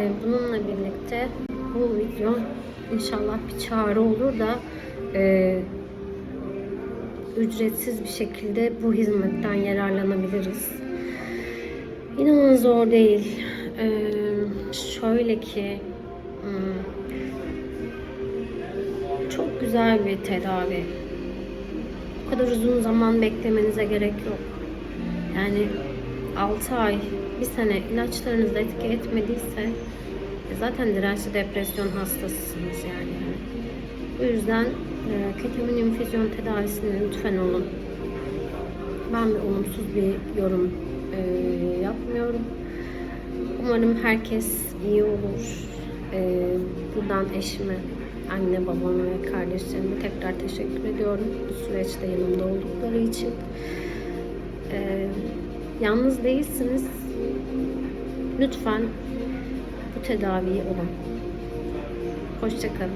Ee, bununla birlikte bu video inşallah bir çağrı olur da e, ücretsiz bir şekilde bu hizmetten yararlanabiliriz. İnanın zor değil. Ee, şöyle ki hmm, çok güzel bir tedavi. O kadar uzun zaman beklemenize gerek yok. Yani 6 ay, bir sene ilaçlarınız etki etmediyse e, zaten dirençli depresyon hastasısınız yani. Bu yüzden e, ketamin infüzyon tedavisine lütfen olun. Ben bir olumsuz bir yorum e, yapmıyorum. Umarım herkes iyi olur. E, buradan eşime, anne babama ve kardeşlerime tekrar teşekkür ediyorum. Bu süreçte yanımda oldukları için. E, yalnız değilsiniz. Lütfen bu tedaviyi olun. Hoşçakalın.